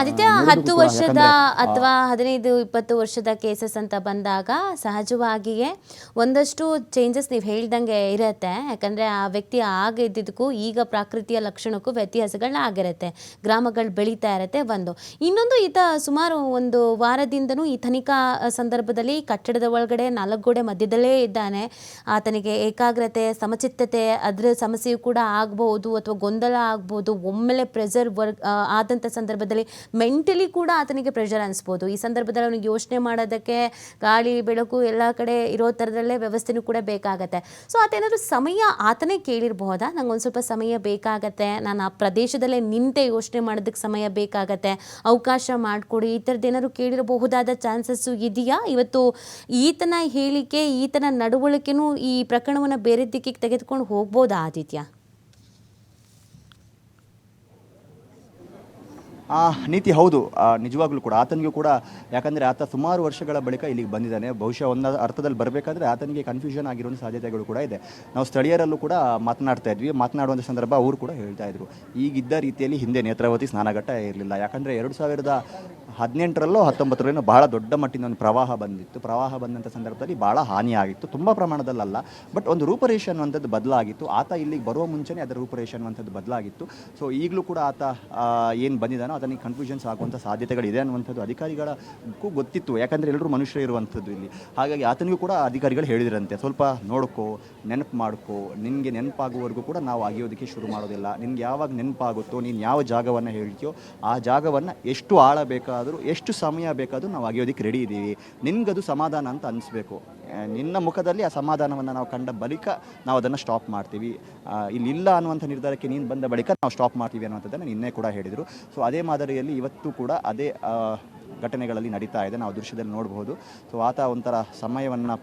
ಆದಿತ್ಯ ಹತ್ತು ವರ್ಷದ ಅಥವಾ ಹದಿನೈದು ಇಪ್ಪತ್ತು ವರ್ಷದ ಕೇಸಸ್ ಅಂತ ಬಂದಾಗ ಸಹಜವಾಗಿಯೇ ಒಂದಷ್ಟು ಚೇಂಜಸ್ ನೀವು ಹೇಳ್ದಂಗೆ ಇರತ್ತೆ. ಯಾಕಂದರೆ ಆ ವ್ಯಕ್ತಿ ಆಗ ಇದ್ದಿದ್ದಕ್ಕೂ ಈಗ ಪ್ರಾಕೃತಿಯ ಲಕ್ಷಣಕ್ಕೂ ವ್ಯತ್ಯಾಸಗಳನ್ನ ಆಗಿರುತ್ತೆ. ಗ್ರಾಮಗಳು ಬೆಳೀತಾ ಇರುತ್ತೆ ಒಂದು. ಇನ್ನೊಂದು ಈತ ಸುಮಾರು ಒಂದು ವಾರದಿಂದನೂ ಈ ತನಿಖಾ ಸಂದರ್ಭದಲ್ಲಿ ಕಟ್ಟಡದ ಒಳಗಡೆ ನಾಲ್ಕು ಗೋಡೆ ಮಧ್ಯದಲ್ಲೇ ಇದ್ದಾನೆ. ಆತನಿಗೆ ಏಕಾಗ್ರತೆ ಸಮಚಿತ್ತತೆ ಅದರ ಸಮಸ್ಯೆಯು ಕೂಡ ಆಗಬಹುದು ಅಥವಾ ಗೊಂದಲ ಆಗ್ಬೋದು ಒಮ್ಮೆಲೆ ಪ್ರೆಸರ್ ವರ್ಕ್ ಆದಂಥ ಸಂದರ್ಭದಲ್ಲಿ ಮೆಂಟಲಿ ಕೂಡ ಆತನಿಗೆ ಪ್ರೆಷರ್ ಅನಿಸ್ಬೋದು. ಈ ಸಂದರ್ಭದಲ್ಲಿ ಅವನಿಗೆ ಯೋಚನೆ ಮಾಡೋದಕ್ಕೆ ಗಾಳಿ, ಬೆಳಕು ಎಲ್ಲ ಕಡೆ ಇರೋ ಥರದಲ್ಲೇ ವ್ಯವಸ್ಥೆನೂ ಕೂಡ ಬೇಕಾಗತ್ತೆ. ಸೊ ಆತ ಏನಾದರೂ ಸಮಯ ಆತನೇ ಕೇಳಿರಬಹುದಾ? ನಂಗೆ ಒಂದು ಸ್ವಲ್ಪ ಸಮಯ ಬೇಕಾಗತ್ತೆ. ನಾನು ಆ ಪ್ರದೇಶದಲ್ಲೇ ನಿಂತೆ ಯೋಚನೆ ಮಾಡೋದಕ್ಕೆ ಸಮಯ ಬೇಕಾಗತ್ತೆ. ಅವಕಾಶ ಮಾಡಿಕೊಡಿ. ಈ ಥರದ್ದೇನಾದ್ರು ಕೇಳಿರಬಹುದಾದ ಚಾನ್ಸಸ್ಸು ಇದೆಯಾ? ಇವತ್ತು ಈತನ ಹೇಳಿಕೆ, ಈತನ ನಡವಳಿಕೆನೂ ಈ ಪ್ರಕರಣವನ್ನು ಬೇರೆ ದಿಕ್ಕಿಗೆ ತೆಗೆದುಕೊಂಡು ಹೋಗ್ಬೋದಾ, ಆದಿತ್ಯ? ಆ ನೀತಿ ಹೌದು. ನಿಜವಾಗ್ಲೂ ಕೂಡ ಆತನಿಗೂ ಕೂಡ, ಯಾಕಂದರೆ ಆತ ಸುಮಾರು ವರ್ಷಗಳ ಬಳಿಕ ಇಲ್ಲಿಗೆ ಬಂದಿದ್ದಾನೆ. ಬಹುಶಃ ಒಂದು ಅರ್ಥದಲ್ಲಿ ಬರಬೇಕಾದ್ರೆ ಆತನಿಗೆ ಕನ್ಫ್ಯೂಷನ್ ಆಗಿರೋ ಸಾಧ್ಯತೆಗಳು ಕೂಡ ಇದೆ. ನಾವು ಸ್ಥಳೀಯರಲ್ಲೂ ಕೂಡ ಮಾತನಾಡ್ತಾ ಇದ್ವಿ. ಮಾತನಾಡುವಂಥ ಸಂದರ್ಭ ಅವರು ಕೂಡ ಹೇಳ್ತಾ ಇದ್ರು. ಈಗಿದ್ದ ರೀತಿಯಲ್ಲಿ ಹಿಂದೆ ನೇತ್ರಾವತಿ ಸ್ನಾನಘಟ್ಟ ಇರಲಿಲ್ಲ. ಯಾಕಂದರೆ ಎರಡು ಸಾವಿರದ ಹದಿನೆಂಟರಲ್ಲೋ ಹತ್ತೊಂಬತ್ತರಲ್ಲೂ ಬಹಳ ದೊಡ್ಡ ಮಟ್ಟಿನ ಒಂದು ಪ್ರವಾಹ ಬಂದಿತ್ತು. ಪ್ರವಾಹ ಬಂದಂಥ ಸಂದರ್ಭದಲ್ಲಿ ಭಾಳ ಹಾನಿಯಾಗಿತ್ತು. ತುಂಬ ಪ್ರಮಾಣದಲ್ಲಲ್ಲ, ಬಟ್ ಒಂದು ರೂಪರೇಷ ಅನ್ನುವಂಥದ್ದು ಬದಲಾಗಿತ್ತು. ಆತ ಇಲ್ಲಿಗೆ ಬರುವ ಮುಂಚೆನೇ ಅದರ ರೂಪರೇಷ ಅನ್ನುವಂಥದ್ದು ಬದಲಾಗಿತ್ತು. ಸೊ ಈಗಲೂ ಕೂಡ ಆತ ಏನು ಬಂದಿದ್ದಾನೋ ಅದನಿಗೆ ಕನ್ಫ್ಯೂಷನ್ಸ್ ಆಗುವಂಥ ಸಾಧ್ಯತೆಗಳಿದೆ ಅನ್ನುವಂಥದ್ದು ಅಧಿಕಾರಿಗಳಿಗೂ ಗೊತ್ತಿತ್ತು. ಯಾಕಂದರೆ ಎಲ್ಲರೂ ಮನುಷ್ಯರು ಇರುವಂಥದ್ದು ಇಲ್ಲಿ. ಹಾಗಾಗಿ ಆತನಿಗೂ ಕೂಡ ಅಧಿಕಾರಿಗಳು ಹೇಳಿದ್ರಂತೆ, ಸ್ವಲ್ಪ ನೋಡ್ಕೋ, ನೆನಪು ಮಾಡ್ಕೊ, ನಿನಗೆ ನೆನಪಾಗುವವರೆಗೂ ಕೂಡ ನಾವು ಅಗಿಯೋದಕ್ಕೆ ಶುರು ಮಾಡೋದಿಲ್ಲ. ನಿನಗೆ ಯಾವಾಗ ನೆನಪಾಗುತ್ತೋ, ನೀನು ಯಾವ ಜಾಗವನ್ನು ಹೇಳ್ತೀಯೋ, ಆ ಜಾಗವನ್ನು ಎಷ್ಟು ಆಳ ಬೇಕಾದರೂ ಎಷ್ಟು ಸಮಯ ಬೇಕಾದರೂ ನಾವು ಅಗಿಯೋದಕ್ಕೆ ರೆಡಿ ಇದ್ದೀವಿ. ನಿನಗದು ಸಮಾಧಾನ ಅಂತ ಅನಿಸ್ಬೇಕು. ನಿನ್ನ ಮುಖದಲ್ಲಿ ಆ ಸಮಾಧಾನವನ್ನು ನಾವು ಕಂಡ ಬಳಿಕ ನಾವು ಅದನ್ನು ಸ್ಟಾಪ್ ಮಾಡ್ತೀವಿ. ಇಲ್ಲಿಲ್ಲ ಇಲ್ಲಿ ಇಲ್ಲ ಅನ್ನುವಂಥ ನಿರ್ಧಾರಕ್ಕೆ ನೀನು ಬಂದ ಬಳಿಕ ನಾವು ಸ್ಟಾಪ್ ಮಾಡ್ತೀವಿ ಅನ್ನುವಂಥದ್ದನ್ನು ನಿನ್ನೆ ಕೂಡ ಹೇಳಿದರು. ಸೊ ಅದೇ ಮಾದರಿಯಲ್ಲಿ ಇವತ್ತು ಕೂಡ ಅದೇ ಘಟನೆಗಳಲ್ಲಿ ನಡೀತಾ ಇದೆ. ನಾವು ದೃಶ್ಯದಲ್ಲಿ ನೋಡಬಹುದು. ಸೊ ಆತ ಒಂಥರ ಸಮಯವನ್ನು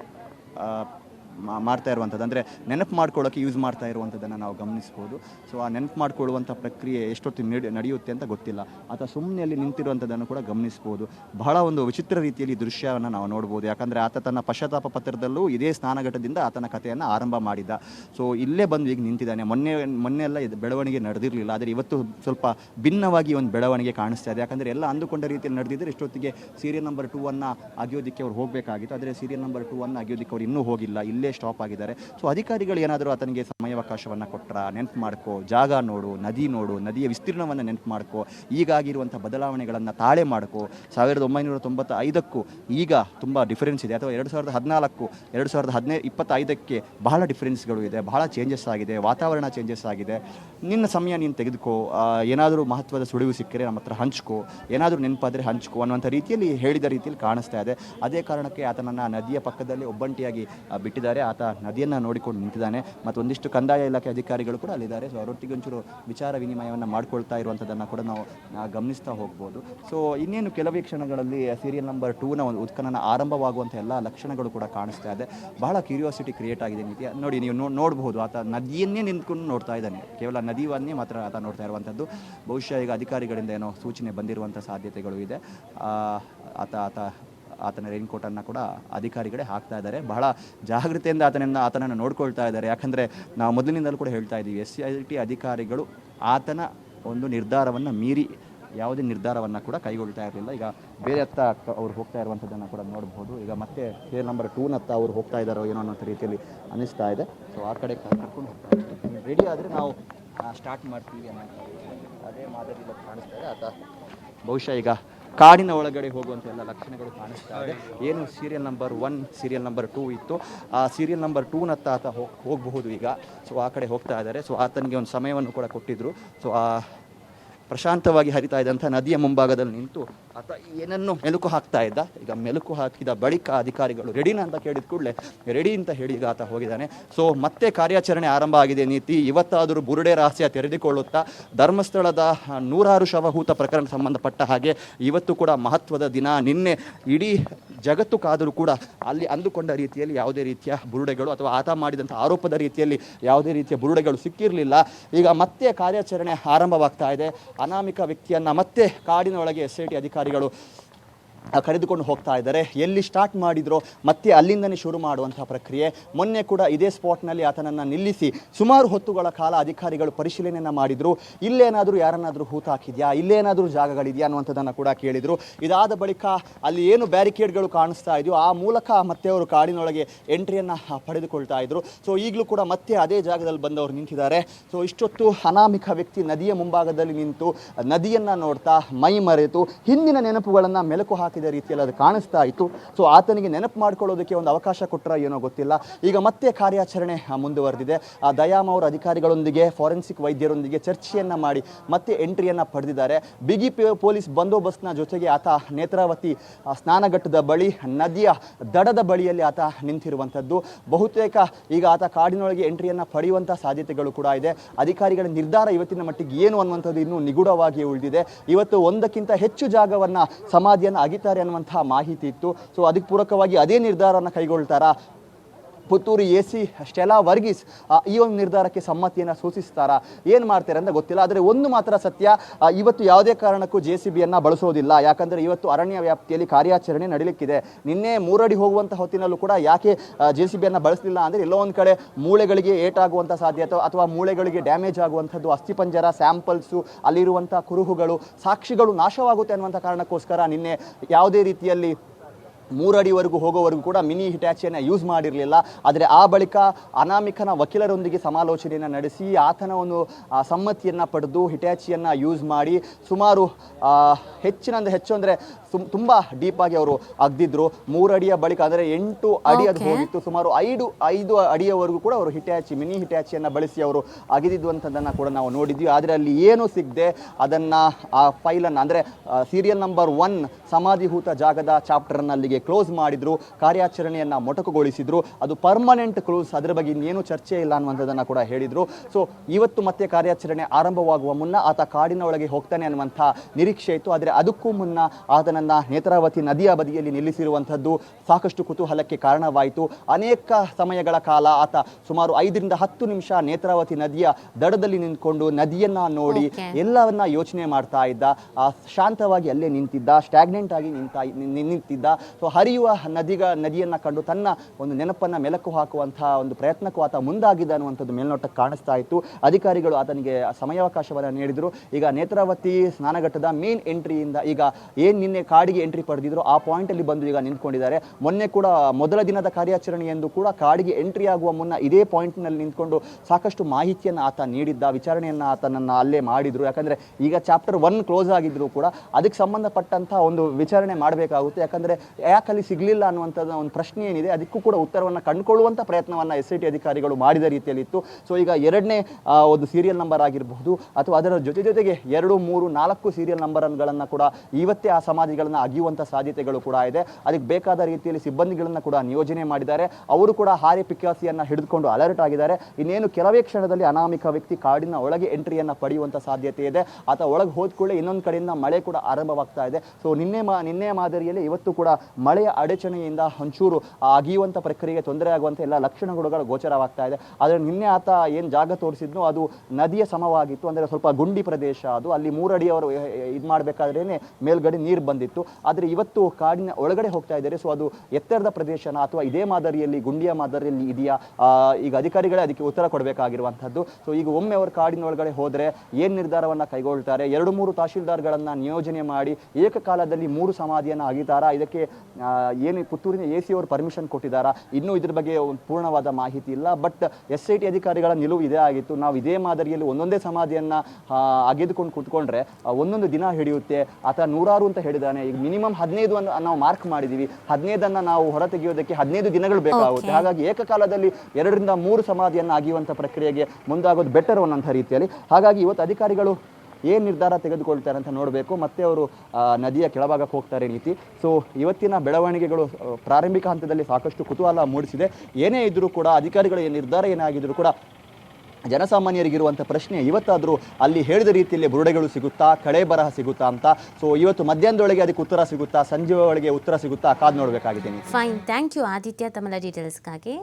ಮಾಡ್ತಾ ಇರುವಂಥದ್ದು. ಅಂದರೆ ನೆನಪು ಮಾಡ್ಕೊಳ್ಳೋಕ್ಕೆ ಯೂಸ್ ಮಾಡ್ತಾ ಇರುವಂಥದ್ದನ್ನು ನಾವು ಗಮನಿಸ್ಬೋದು. ಸೊ ಆ ನೆನಪು ಮಾಡ್ಕೊಳ್ಳುವಂಥ ಪ್ರಕ್ರಿಯೆ ಎಷ್ಟೊತ್ತು ನಡಿ ನಡೆಯುತ್ತೆ ಅಂತ ಗೊತ್ತಿಲ್ಲ. ಆತ ಸುಮ್ಮನೆ ಅಲ್ಲಿ ನಿಂತಿರುವಂಥದ್ದನ್ನು ಕೂಡ ಗಮನಿಸ್ಬೋದು. ಬಹಳ ಒಂದು ವಿಚಿತ್ರ ರೀತಿಯಲ್ಲಿ ದೃಶ್ಯವನ್ನು ನಾವು ನೋಡ್ಬೋದು. ಯಾಕಂದರೆ ಆತ ತನ್ನ ಪಶ್ಚಾತ್ತಾಪ ಪತ್ರದಲ್ಲೂ ಇದೇ ಸ್ನಾನಘಟ್ಟದಿಂದ ಆತನ ಕಥೆಯನ್ನು ಆರಂಭ ಮಾಡಿದ್ದ ಸೊ ಇಲ್ಲೇ ಬಂದು ಈಗ ನಿಂತಿದ್ದಾನೆ. ಮೊನ್ನೆ ಮೊನ್ನೆ ಎಲ್ಲ ಇದು ಬೆಳವಣಿಗೆ ನಡೆದಿರಲಿಲ್ಲ. ಆದರೆ ಇವತ್ತು ಸ್ವಲ್ಪ ಭಿನ್ನವಾಗಿ ಒಂದು ಬೆಳವಣಿಗೆ ಕಾಣಿಸ್ತಾ ಇದೆ. ಯಾಕಂದರೆ ಎಲ್ಲ ಅಂದುಕೊಂಡ ರೀತಿಯಲ್ಲಿ ನಡೆದಿದ್ದರೆ ಇಷ್ಟೊತ್ತಿಗೆ ಸೀರಿಯಲ್ ನಂಬರ್ ಟೂ ಅನ್ನು ಅಗಿಯೋದಕ್ಕೆ ಅವ್ರು ಹೋಗಬೇಕಾಗಿತ್ತು. ಆದರೆ ಸೀರಿಯಲ್ ನಂಬರ್ ಟೂ ಅನ್ನು ಅಗಿಯೋದಕ್ಕೆ ಅವ್ರು ಇನ್ನೂ ಹೋಗಿಲ್ಲ. ಇಲ್ಲೇ ಸ್ಟಾಪ್ ಆಗಿದ್ದಾರೆ. ಸೊ ಅಧಿಕಾರಿಗಳು ಏನಾದರೂ ಆತನಿಗೆ ಸಮಯಾವಕಾಶವನ್ನು ಕೊಟ್ಟರ ನೆನಪು ಮಾಡ್ಕೋ ಜಾಗ ನೋಡು ನದಿ ನೋಡು ನದಿಯ ವಿಸ್ತೀರ್ಣವನ್ನು ನೆನಪು ಮಾಡ್ಕೋ ಈಗಾಗಿರುವಂಥ ಬದಲಾವಣೆಗಳನ್ನು ತಾಳೆ ಮಾಡ್ಕೋ. ಸಾವಿರದ ಒಂಬೈನೂರ ತೊಂಬತ್ತ ಐದಕ್ಕೂ ಈಗ ತುಂಬ ಡಿಫರೆನ್ಸ್ ಇದೆ. ಅಥವಾ ಎರಡು ಸಾವಿರದ ಹದಿನಾಲ್ಕು ಎರಡು ಸಾವಿರದ ಹದಿನೈ ಇಪ್ಪತ್ತೈದಕ್ಕೆ ಬಹಳ ಡಿಫರೆನ್ಸ್ಗಳು ಇದೆ. ಬಹಳ ಚೇಂಜಸ್ ಆಗಿದೆ. ವಾತಾವರಣ ಚೇಂಜಸ್ ಆಗಿದೆ. ನಿನ್ನ ಸಮಯ ನೀನು ತೆಗೆದುಕೋ. ಏನಾದರೂ ಮಹತ್ವದ ಸುಳಿವು ಸಿಕ್ಕರೆ ನಮ್ಮ ಹತ್ರ ಹಂಚ್ಕೋ. ಏನಾದರೂ ನೆನಪಾದರೆ ಹಂಚ್ಕೋ ಅನ್ನುವಂಥ ರೀತಿಯಲ್ಲಿ ಹೇಳಿದ ರೀತಿಯಲ್ಲಿ ಕಾಣಿಸ್ತಾ ಇದೆ. ಅದೇ ಕಾರಣಕ್ಕೆ ಆತನನ್ನು ನದಿಯ ಪಕ್ಕದಲ್ಲಿ ಒಬ್ಬಂಟಿಯಾಗಿ ಆ, ಬಿಟ್ಟಿದ್ದಾರೆ ಆತ ನದಿಯನ್ನು ನೋಡಿಕೊಂಡು ನಿಂತಿದ್ದಾನೆ ಮತ್ತು ಒಂದಿಷ್ಟು ಕಂದಾಯ ಇಲಾಖೆ ಅಧಿಕಾರಿಗಳು ಕೂಡ ಅಲ್ಲಿದ್ದಾರೆ. ಸೊ ಅವರೊಟ್ಟಿಗೆ ಒಂಚೂರು ವಿಚಾರ ವಿನಿಮಯವನ್ನು ಮಾಡಿಕೊಳ್ತಾ ಇರುವಂಥದ್ದನ್ನು ಕೂಡ ನಾವು ಗಮನಿಸ್ತಾ ಹೋಗ್ಬೋದು. ಸೊ ಇನ್ನೇನು ಕೆಲವೇ ಕ್ಷಣಗಳಲ್ಲಿ ಸೀರಿಯಲ್ ನಂಬರ್ ಟೂನ ಒಂದು ಉತ್ಖನನ ಆರಂಭವಾಗುವಂಥ ಎಲ್ಲ ಲಕ್ಷಣಗಳು ಕೂಡ ಕಾಣಿಸ್ತಾ ಇದೆ. ಬಹಳ ಕ್ಯೂರಿಯಾಸಿಟಿ ಕ್ರಿಯೇಟ್ ಆಗಿದೆ ನೀತಿ ನೋಡಿ, ನೀವು ನೋಡಬಹುದು ಆತ ನದಿಯನ್ನೇ ನಿಂತ್ಕೊಂಡು ನೋಡ್ತಾ ಇದ್ದಾನೆ. ಕೇವಲ ನದಿವನ್ನೇ ಮಾತ್ರ ಆತ ನೋಡ್ತಾ ಇರುವಂಥದ್ದು ಬಹುಶಃ ಈಗ ಅಧಿಕಾರಿಗಳಿಂದ ಏನೋ ಸೂಚನೆ ಬಂದಿರುವಂಥ ಸಾಧ್ಯತೆಗಳು ಇದೆ. ಆತ ಆತ ಆತನ ರೈನ್ ಕೋಟನ್ನು ಕೂಡ ಅಧಿಕಾರಿಗಳೇ ಹಾಕ್ತಾ ಇದ್ದಾರೆ. ಬಹಳ ಜಾಗೃತೆಯಿಂದ ಆತನನ್ನು ಆತನನ್ನು ನೋಡ್ಕೊಳ್ತಾ ಇದ್ದಾರೆ. ಯಾಕಂದರೆ ನಾವು ಮೊದಲಿನಿಂದಲೂ ಕೂಡ ಹೇಳ್ತಾ ಇದ್ದೀವಿ ಎಸ್ ಸಿ ಐ ಟಿ ಅಧಿಕಾರಿಗಳು ಆತನ ಒಂದು ನಿರ್ಧಾರವನ್ನು ಮೀರಿ ಯಾವುದೇ ನಿರ್ಧಾರವನ್ನು ಕೂಡ ಕೈಗೊಳ್ತಾ ಇರಲಿಲ್ಲ. ಈಗ ಬೇರೆ ಹತ್ತ ಅವ್ರು ಹೋಗ್ತಾ ಇರುವಂಥದ್ದನ್ನು ಕೂಡ ನೋಡ್ಬೋದು. ಈಗ ಮತ್ತೆ ಸೇಲ್ ನಂಬರ್ ಟೂನತ್ತ ಅವ್ರು ಹೋಗ್ತಾ ಇದ್ದಾರೋ ಏನೋ ಅನ್ನೋ ರೀತಿಯಲ್ಲಿ ಅನಿಸ್ತಾ ಇದೆ. ಸೊ ಆ ಕಡೆ ಕರ್ಕೊಂಡು ಹೋಗ್ತಾ ರೆಡಿ ಆದರೆ ನಾವು ಸ್ಟಾರ್ಟ್ ಮಾಡ್ತೀವಿ ಅನ್ನೋ ಅದೇ ಮಾದರಿಯಲ್ಲಿ ಕಾಣಿಸ್ತಾ ಇದೆ. ಆತ ಬಹುಶಃ ಈಗ ಕಾಡಿನ ಒಳಗಡೆ ಹೋಗುವಂಥ ಎಲ್ಲ ಲಕ್ಷಣಗಳು ಕಾಣಿಸ್ತಾ ಇದೆ. ಏನು serial number one serial number two ಇತ್ತು. ಆ ಸೀರಿಯಲ್ ನಂಬರ್ ಟೂನತ್ತ ಆತ ಹೋಗ್ ಹೋಗಬಹುದು ಈಗ. ಸೊ ಆ ಕಡೆ ಹೋಗ್ತಾ ಇದ್ದಾರೆ. ಸೊ ಆತನಿಗೆ ಒಂದು ಸಮಯವನ್ನು ಕೂಡ ಕೊಟ್ಟಿದ್ದರು ಸೊ ಆ ಪ್ರಶಾಂತವಾಗಿ ಹರಿತಾ ಇದ್ದಂಥ ನದಿಯ ಮುಂಭಾಗದಲ್ಲಿ ನಿಂತು ಆತ ಏನನ್ನು ಮೆಲುಕು ಹಾಕ್ತಾ ಇದ್ದ? ಈಗ ಮೆಲುಕು ಹಾಕಿದ ಬಳಿಕ ಅಧಿಕಾರಿಗಳು ರೆಡಿನ ಅಂತ ಕೇಳಿದ ಕೂಡಲೇ ರೆಡಿ ಅಂತ ಹೇಳಿ ಈಗ ಆತ ಹೋಗಿದ್ದಾನೆ. ಸೊ ಮತ್ತೆ ಕಾರ್ಯಾಚರಣೆ ಆರಂಭ ಆಗಿದೆ ನೀತಿ. ಇವತ್ತಾದರೂ ಬುರುಡೆ ರಹಸ್ಯ ತೆರೆದುಕೊಳ್ಳುತ್ತಾ, ಧರ್ಮಸ್ಥಳದ ನೂರಾರು ಶವಹೂತ ಪ್ರಕರಣ ಸಂಬಂಧಪಟ್ಟ ಹಾಗೆ ಇವತ್ತು ಕೂಡ ಮಹತ್ವದ ದಿನ. ನಿನ್ನೆ ಇಡೀ ಜಗತ್ತು ಕಾದರೂ ಕೂಡ ಅಲ್ಲಿ ಅಂದುಕೊಂಡ ರೀತಿಯಲ್ಲಿ ಯಾವುದೇ ರೀತಿಯ ಬುರುಡೆಗಳು ಅಥವಾ ಆತ ಮಾಡಿದಂಥ ಆರೋಪದ ರೀತಿಯಲ್ಲಿ ಯಾವುದೇ ರೀತಿಯ ಬುರುಡೆಗಳು ಸಿಕ್ಕಿರಲಿಲ್ಲ. ಈಗ ಮತ್ತೆ ಕಾರ್ಯಾಚರಣೆ ಆರಂಭವಾಗ್ತಾ ಇದೆ. ಅನಾಮಿಕ ವ್ಯಕ್ತಿಯನ್ನು ಮತ್ತೆ ಕಾಡಿನ ಒಳಗೆ ಎಸ್ ಐ ಟಿ ಅಧಿಕಾರಿಗಳು. ಕರೆದುಕೊಂಡು ಹೋಗ್ತಾ ಇದ್ದಾರೆ. ಎಲ್ಲಿ ಸ್ಟಾರ್ಟ್ ಮಾಡಿದ್ರೋ ಮತ್ತೆ ಅಲ್ಲಿಂದನೇ ಶುರು ಮಾಡುವಂಥ ಪ್ರಕ್ರಿಯೆ. ಮೊನ್ನೆ ಕೂಡ ಇದೇ ಸ್ಪಾಟ್ನಲ್ಲಿ ಆತನನ್ನು ನಿಲ್ಲಿಸಿ ಸುಮಾರು ಹೊತ್ತುಗಳ ಕಾಲ ಅಧಿಕಾರಿಗಳು ಪರಿಶೀಲನೆಯನ್ನು ಮಾಡಿದ್ರು. ಇಲ್ಲೇನಾದರೂ ಯಾರನ್ನಾದರೂ ಹೂತಾಕಿದೆಯಾ ಇಲ್ಲೇನಾದರೂ ಜಾಗಗಳಿದೆಯಾ ಅನ್ನುವಂಥದ್ದನ್ನು ಕೂಡ ಕೇಳಿದರು. ಇದಾದ ಬಳಿಕ ಅಲ್ಲಿ ಏನು ಬ್ಯಾರಿಕೇಡ್ಗಳು ಕಾಣಿಸ್ತಾ ಇದೆಯೋ ಆ ಮೂಲಕ ಮತ್ತೆ ಅವರು ಕಾಡಿನೊಳಗೆ ಎಂಟ್ರಿಯನ್ನು ಪಡೆದುಕೊಳ್ತಾ ಇದ್ರು. ಸೊ ಈಗಲೂ ಕೂಡ ಮತ್ತೆ ಅದೇ ಜಾಗದಲ್ಲಿ ಬಂದವರು ನಿಂತಿದ್ದಾರೆ. ಸೊ ಇಷ್ಟೊತ್ತು ಅನಾಮಿಕ ವ್ಯಕ್ತಿ ನದಿಯ ಮುಂಭಾಗದಲ್ಲಿ ನಿಂತು ನದಿಯನ್ನು ನೋಡ್ತಾ ಮೈ ಮರೆತು ಹಿಂದಿನ ನೆನಪುಗಳನ್ನು ಮೆಲುಕು ಹಾಕಿದ ರೀತಿಯಲ್ಲಿ ಅದು ಕಾಣಿಸ್ತಾ ಇತ್ತು. ಸೊ ಆತನಿಗೆ ನೆನಪು ಮಾಡ್ಕೊಳ್ಳೋದಕ್ಕೆ ಒಂದು ಅವಕಾಶ ಕೊಟ್ಟರೆ ಏನೋ ಗೊತ್ತಿಲ್ಲ. ಈಗ ಮತ್ತೆ ಕಾರ್ಯಾಚರಣೆ ಮುಂದುವರೆದಿದೆ. ಆ, ದಯಾಮ್ ಅವರ ಅಧಿಕಾರಿಗಳೊಂದಿಗೆ ಫಾರೆನ್ಸಿಕ್ ವೈದ್ಯರೊಂದಿಗೆ ಚರ್ಚೆಯನ್ನು ಮಾಡಿ ಮತ್ತೆ ಎಂಟ್ರಿಯನ್ನು ಪಡೆದಿದ್ದಾರೆ. ಬಿಗಿ ಪೊಲೀಸ್ ಬಂದೋಬಸ್ತ್ನ ಜೊತೆಗೆ ಆತ ನೇತ್ರಾವತಿ ಸ್ನಾನಘಟ್ಟದ ಬಳಿ, ನದಿಯ ದಡದ ಬಳಿಯಲ್ಲಿ ಆತ ನಿಂತಿರುವಂಥದ್ದು. ಬಹುತೇಕ ಈಗ ಆತ ಕಾಡಿನೊಳಗೆ ಎಂಟ್ರಿಯನ್ನು ಪಡೆಯುವಂಥ ಸಾಧ್ಯತೆಗಳು ಕೂಡ ಇದೆ. ಅಧಿಕಾರಿಗಳ ನಿರ್ಧಾರ ಇವತ್ತಿನ ಮಟ್ಟಿಗೆ ಏನು ಅನ್ನುವಂಥದ್ದು ಇನ್ನೂ ನಿಗೂಢವಾಗಿ ಉಳಿದಿದೆ. ಇವತ್ತು ಒಂದಕ್ಕಿಂತ ಹೆಚ್ಚು ಜಾಗವನ್ನು ಸಮಾಧಿಯನ್ನು ಅಗಿತಾರೆ ಅನ್ನುವಂತಹ ಮಾಹಿತಿ ಇತ್ತು. ಸೊ ಅದಕ್ಕೆ ಪೂರಕವಾಗಿ ಅದೇ ನಿರ್ಧಾರವನ್ನು ಕೈಗೊಳ್ತಾರಾ? Puttur A C Stella Varghese ಈ ಒಂದು ನಿರ್ಧಾರಕ್ಕೆ ಸಮ್ಮತಿಯನ್ನು ಸೂಚಿಸ್ತಾರಾ? ಏನು ಮಾಡ್ತಾರೆ ಅಂತ ಗೊತ್ತಿಲ್ಲ, ಆದರೆ ಒಂದು ಮಾತ್ರ ಸತ್ಯ ಇವತ್ತು ಯಾವುದೇ ಕಾರಣಕ್ಕೂ ಜೆ ಸಿ ಬಿಯನ್ನು ಬಳಸೋದಿಲ್ಲ. ಯಾಕಂದರೆ ಇವತ್ತು ಅರಣ್ಯ ವ್ಯಾಪ್ತಿಯಲ್ಲಿ ಕಾರ್ಯಾಚರಣೆ ನಡೀಲಿಕ್ಕಿದೆ. ನಿನ್ನೆ ಮೂರಡಿ ಹೋಗುವಂಥ ಹೊತ್ತಿನಲ್ಲೂ ಕೂಡ ಯಾಕೆ ಜೆ ಸಿ ಬಿಯನ್ನು ಬಳಸಲಿಲ್ಲ ಅಂದರೆ ಎಲ್ಲೋ ಒಂದು ಕಡೆ ಮೂಳೆಗಳಿಗೆ ಏಟಾಗುವಂಥ ಸಾಧ್ಯತೆ, ಅಥವಾ ಮೂಳೆಗಳಿಗೆ ಡ್ಯಾಮೇಜ್ ಆಗುವಂಥದ್ದು, ಅಸ್ಥಿಪಂಜರ, ಸ್ಯಾಂಪಲ್ಸು ಅಲ್ಲಿರುವಂಥ ಕುರುಹುಗಳು, ಸಾಕ್ಷಿಗಳು ನಾಶವಾಗುತ್ತೆ ಅನ್ನುವಂಥ ಕಾರಣಕ್ಕೋಸ್ಕರ ನಿನ್ನೆ ಯಾವುದೇ ರೀತಿಯಲ್ಲಿ ಮೂರಡಿವರೆಗೂ ಹೋಗೋವರೆಗೂ ಕೂಡ ಮಿನಿ ಹಿಟ್ಯಾಚಿಯನ್ನು ಯೂಸ್ ಮಾಡಿರಲಿಲ್ಲ. ಆದರೆ ಆ ಬಳಿಕ ಅನಾಮಿಕನ ವಕೀಲರೊಂದಿಗೆ ಸಮಾಲೋಚನೆಯನ್ನು ನಡೆಸಿ ಆತನ ಒಂದು ಸಮ್ಮತಿಯನ್ನು ಪಡೆದು ಹಿಟ್ಯಾಚಿಯನ್ನು ಯೂಸ್ ಮಾಡಿ ಸುಮಾರು ಹೆಚ್ಚಿನಂದ ಹೆಚ್ಚು ಅಂದರೆ ತುಂಬ ಡೀಪಾಗಿ ಅವರು ಅಗ್ದಿದ್ರು. ಮೂರಡಿಯ ಬಳಿಕ ಅಂದ್ರೆ ಎಂಟು ಅಡಿ ಅದು ಹೋಗಿತ್ತು. ಸುಮಾರು ಐದು ಐದು ಅಡಿಯವರೆಗೂ ಕೂಡ ಅವರು ಹಿಟ್ಯಾಚಿ ಮಿನಿ ಹಿಟ್ಯಾಚಿಯನ್ನು ಬಳಸಿ ಅವರು ಅಗಿದಿದ್ದುವಂಥದ್ದನ್ನು ಕೂಡ ನಾವು ನೋಡಿದ್ವಿ. ಆದರೆ ಅಲ್ಲಿ ಏನು ಸಿಗದೆ ಅದನ್ನು ಆ ಫೈಲನ್ನು ಅಂದರೆ ಸೀರಿಯಲ್ ನಂಬರ್ ಒನ್ ಸಮಾಧಿಹೂತ ಜಾಗದ ಚಾಪ್ಟರ್ನ ಅಲ್ಲಿಗೆ ಕ್ಲೋಸ್ ಮಾಡಿದ್ರು. ಕಾರ್ಯಾಚರಣೆಯನ್ನು ಮೊಟಕುಗೊಳಿಸಿದ್ರು. ಅದು ಪರ್ಮನೆಂಟ್ ಕ್ಲೋಸ್ ಅದರ ಬಗ್ಗೆ ಇನ್ನೇನು ಚರ್ಚೆ ಇಲ್ಲ ಅನ್ನುವಂಥದ್ದನ್ನು ಕೂಡ ಹೇಳಿದರು. ಸೊ ಇವತ್ತು ಮತ್ತೆ ಕಾರ್ಯಾಚರಣೆ ಆರಂಭವಾಗುವ ಮುನ್ನ ಆತ ಕಾಡಿನ ಒಳಗೆ ಹೋಗ್ತಾನೆ ಅನ್ನುವಂಥ ನಿರೀಕ್ಷೆ ಇತ್ತು. ಆದರೆ ಅದಕ್ಕೂ ಮುನ್ನ ನೇತ್ರಾವತಿ ನದಿಯ ಬದಿಯಲ್ಲಿ ನಿಲ್ಲಿಸಿರುವಂಥದ್ದು ಸಾಕಷ್ಟು ಕುತೂಹಲಕ್ಕೆ ಕಾರಣವಾಯಿತು. ಅನೇಕ ಸಮಯಗಳ ಕಾಲ ಆತ ಸುಮಾರು ಐದರಿಂದ ಹತ್ತು ನಿಮಿಷ ನೇತ್ರಾವತಿ ನದಿಯ ದಡದಲ್ಲಿ ನಿಂತ್ಕೊಂಡು ನದಿಯನ್ನ ನೋಡಿ ಎಲ್ಲವನ್ನ ಯೋಚನೆ ಮಾಡ್ತಾ ಇದ್ದ. ಆ, ಶಾಂತವಾಗಿ ಅಲ್ಲೇ ನಿಂತಿದ್ದ ಸ್ಟ್ಯಾಗ್ನೆಂಟ್ ಆಗಿ ನಿಂತ ನಿಂತಿದ್ದ. ಸೊ ಹರಿಯುವ ನದಿಗ ನದಿಯನ್ನ ಕಂಡು ತನ್ನ ಒಂದು ನೆನಪನ್ನ ಮೆಲಕು ಹಾಕುವಂತಹ ಒಂದು ಪ್ರಯತ್ನಕ್ಕೂ ಆತ ಮುಂದಾಗಿದ್ದ ಅನ್ನುವಂಥದ್ದು ಮೇಲ್ನೋಟಕ್ಕೆ ಕಾಣಿಸ್ತಾ ಇತ್ತು. ಅಧಿಕಾರಿಗಳು ಆತನಿಗೆ ಸಮಯಾವಕಾಶವನ್ನು ನೀಡಿದ್ರು. ಈಗ ನೇತ್ರಾವತಿ ಸ್ನಾನಘಟ್ಟದ ಮೇನ್ ಎಂಟ್ರಿಯಿಂದ ಈಗ ಏನ್ ನಿನ್ನೆ ಕಾಡಿಗೆ ಎಂಟ್ರಿ ಪಡೆದಿದ್ರು. ಆ ಪಾಯಿಂಟ್ ಅಲ್ಲಿ ಬಂದು ಈಗ ನಿಂತ್ಕೊಂಡಿದ್ದಾರೆ. ಮೊನ್ನೆ ಕೂಡ ಮೊದಲ ದಿನದ ಕಾರ್ಯಾಚರಣೆ ಎಂದು ಕೂಡ ಕಾಡಿಗೆ ಎಂಟ್ರಿ ಆಗುವ ಮುನ್ನ ಇದೇ ಪಾಯಿಂಟ್ನಲ್ಲಿ ನಿಂತ್ಕೊಂಡು ಸಾಕಷ್ಟು ಮಾಹಿತಿಯನ್ನು ಆತ ನೀಡಿದ್ದ, ವಿಚಾರಣೆಯನ್ನ ಆತನನ್ನ ಅಲ್ಲೇ ಮಾಡಿದ್ರು. ಯಾಕಂದ್ರೆ ಈಗ ಚಾಪ್ಟರ್ ಒನ್ ಕ್ಲೋಸ್ ಆಗಿದ್ರು ಕೂಡ ಅದಕ್ಕೆ ಸಂಬಂಧಪಟ್ಟಂತಹ ಒಂದು ವಿಚಾರಣೆ ಮಾಡಬೇಕಾಗುತ್ತೆ. ಯಾಕಂದ್ರೆ ಯಾಕೆ ಅಲ್ಲಿ ಸಿಗಲಿಲ್ಲ ಅನ್ನುವಂಥದ್ದು ಒಂದು ಪ್ರಶ್ನೆ ಏನಿದೆ, ಅದಕ್ಕೂ ಕೂಡ ಉತ್ತರವನ್ನು ಕಂಡುಕೊಳ್ಳುವಂಥ ಪ್ರಯತ್ನವನ್ನ ಎಸ್ ಐ ಅಧಿಕಾರಿಗಳು ಮಾಡಿದ ರೀತಿಯಲ್ಲಿ ಇತ್ತು ಸೊ ಈಗ ಎರಡನೇ ಒಂದು ಸೀರಿಯಲ್ ನಂಬರ್ ಆಗಿರಬಹುದು, ಅಥವಾ ಅದರ ಜೊತೆ ಜೊತೆಗೆ ಎರಡು, ಮೂರು, ನಾಲ್ಕು ಸೀರಿಯಲ್ ನಂಬರ್ಗಳನ್ನು ಕೂಡ ಇವತ್ತೇ ಆ ಸಮಾಧಿಗಳನ್ನು ಅಗಿಯುವಂಥ ಸಾಧ್ಯತೆಗಳು ಕೂಡ ಇದೆ. ಅದಕ್ಕೆ ಬೇಕಾದ ರೀತಿಯಲ್ಲಿ ಸಿಬ್ಬಂದಿಗಳನ್ನು ಕೂಡ ನಿಯೋಜನೆ ಮಾಡಿದ್ದಾರೆ. ಅವರು ಕೂಡ ಹಾರಿ ಪಿಕ್ಯಾಸಿಯನ್ನು ಹಿಡಿದುಕೊಂಡು ಅಲರ್ಟ್ ಆಗಿದ್ದಾರೆ. ಇನ್ನೇನು ಕೆಲವೇ ಕ್ಷಣದಲ್ಲಿ ಅನಾಮಿಕ ವ್ಯಕ್ತಿ ಕಾಡಿನ ಒಳಗೆ ಎಂಟ್ರಿಯನ್ನು ಪಡೆಯುವಂಥ ಸಾಧ್ಯತೆ ಇದೆ. ಆತ ಒಳಗೆ ಹೋದ್ಕೊಳ್ಳೆ ಇನ್ನೊಂದು ಕಡೆಯಿಂದ ಮಳೆ ಕೂಡ ಆರಂಭವಾಗ್ತಾ ಇದೆ. ಸೊ ನಿನ್ನೆ ಮಾ, ನಿನ್ನೆ ಮಾದರಿಯಲ್ಲಿ ಇವತ್ತು ಕೂಡ ಮಳೆಯ ಅಡಚಣೆಯಿಂದ ಒಂಚೂರು ಆ ಅಗಿಯುವಂಥ ಪ್ರಕ್ರಿಯೆಗೆ ತೊಂದರೆ ಆಗುವಂಥ ಎಲ್ಲ ಲಕ್ಷಣಗಳು ಗೋಚರವಾಗ್ತಾ ಇದೆ. ಆದರೆ ನಿನ್ನೆ ಆತ ಏನು ಜಾಗ ತೋರಿಸಿದ್ನೋ ಅದು ನದಿಯ ಸಮವಾಗಿತ್ತು. ಅಂದರೆ ಸ್ವಲ್ಪ ಗುಂಡಿ ಪ್ರದೇಶ ಅದು. ಅಲ್ಲಿ ಮೂರಡಿಯವರು ಇದು ಮಾಡಬೇಕಾದ್ರೇ ಮೇಲ್ಗಡೆ ನೀರು ಬಂದಿತ್ತು. ಆದರೆ ಇವತ್ತು ಕಾಡಿನ ಒಳಗಡೆ ಹೋಗ್ತಾ ಇದ್ದಾರೆ. ಸೊ ಅದು ಎತ್ತರದ ಪ್ರದೇಶನ ಅಥವಾ ಇದೇ ಮಾದರಿಯಲ್ಲಿ, ಗುಂಡಿಯ ಮಾದರಿಯಲ್ಲಿ ಇದೆಯಾ? ಈಗ ಅಧಿಕಾರಿಗಳೇ ಅದಕ್ಕೆ ಉತ್ತರ ಕೊಡಬೇಕಾಗಿರುವಂಥದ್ದು. ಸೊ ಈಗ ಒಮ್ಮೆ ಅವರು ಕಾಡಿನ ಒಳಗಡೆ ಹೋದರೆ ಏನು ನಿರ್ಧಾರವನ್ನು ಕೈಗೊಳ್ತಾರೆ? ಎರಡು ಮೂರು ತಹಶೀಲ್ದಾರ್ಗಳನ್ನು ನಿಯೋಜನೆ ಮಾಡಿ ಏಕಕಾಲದಲ್ಲಿ ಮೂರು ಸಮಾಧಿಯನ್ನು ಅಗಿತಾರಾ? ಇದಕ್ಕೆ ಏನು ಪುತ್ತೂರಿನ ಎ ಅವರು ಪರ್ಮಿಷನ್ ಕೊಟ್ಟಿದ್ದಾರಾ? ಇನ್ನೂ ಇದ್ರ ಬಗ್ಗೆ ಪೂರ್ಣವಾದ ಮಾಹಿತಿ ಇಲ್ಲ. ಬಟ್ ಎಸ್ ಐ ಅಧಿಕಾರಿಗಳ ನಿಲುವು ಇದೇ ಆಗಿತ್ತು. ನಾವು ಇದೇ ಮಾದರಿಯಲ್ಲಿ ಒಂದೊಂದೇ ಸಮಾಧಿಯನ್ನು ಅಗೆದುಕೊಂಡು ಕುತ್ಕೊಂಡ್ರೆ ಒಂದೊಂದು ದಿನ ಹಿಡಿಯುತ್ತೆ. ಅಥವಾ ನೂರಾರು ಅಂತ ಹೇಳಿದಾನೆ ಈಗ ಮಿನಿಮಮ್ ಹದಿನೈದು ಅನ್ನು ನಾವು ಮಾರ್ಕ್ ಮಾಡಿದೀವಿ. ಹದಿನೈದನ್ನ ನಾವು ಹೊರತೆಗೆಯೋದಕ್ಕೆ ಹದಿನೈದು ದಿನಗಳು ಬೇಕಾಗುತ್ತೆ. ಹಾಗಾಗಿ ಏಕಕಾಲದಲ್ಲಿ ಎರಡರಿಂದ ಮೂರು ಸಮಾಧಿಯನ್ನು ಆಗಿರುವಂಥ ಪ್ರಕ್ರಿಯೆಗೆ ಮುಂದಾಗೋದು ಬೆಟರ್ ಅನ್ನೋಂಥ ರೀತಿಯಲ್ಲಿ. ಹಾಗಾಗಿ ಇವತ್ತು ಅಧಿಕಾರಿಗಳು ಏನು ನಿರ್ಧಾರ ತೆಗೆದುಕೊಳ್ತಾರೆ ಅಂತ ನೋಡಬೇಕು. ಮತ್ತೆ ಅವರು ನದಿಯ ಕೆಳಭಾಗಕ್ಕೆ ಹೋಗ್ತಾರೆ ರೀತಿ. ಸೊ ಇವತ್ತಿನ ಬೆಳವಣಿಗೆಗಳು ಪ್ರಾರಂಭಿಕ ಹಂತದಲ್ಲಿ ಸಾಕಷ್ಟು ಕುತೂಹಲ ಮೂಡಿಸಿದೆ. ಏನೇ ಇದ್ದರೂ ಕೂಡ ಅಧಿಕಾರಿಗಳ ಏನ್ ನಿರ್ಧಾರ ಏನಾಗಿದ್ರೂ ಕೂಡ ಜನಸಾಮಾನ್ಯರಿಗಿರುವಂಥ ಪ್ರಶ್ನೆ ಇವತ್ತಾದರೂ ಅಲ್ಲಿ ಹೇಳಿದ ರೀತಿಯಲ್ಲಿ ಬುರುಡೆಗಳು ಸಿಗುತ್ತಾ, ಕಳೆ ಬರಹ ಸಿಗುತ್ತಾ ಅಂತ. ಸೊ ಇವತ್ತು ಮಧ್ಯಾಹ್ನದೊಳಗೆ ಅದಕ್ಕೆ ಉತ್ತರ ಸಿಗುತ್ತಾ ಸಂಜೆ ಒಳಗೆ ಉತ್ತರ ಸಿಗುತ್ತಾ ಕಾದು ನೋಡಬೇಕಾಗಿದ್ದೀನಿ. ಫೈನ್ ಥ್ಯಾಂಕ್ ಯು ಆದಿತ್ಯ ತಮ್ಮ ಡೀಟೇಲ್ಸ್ಗಾಗಿ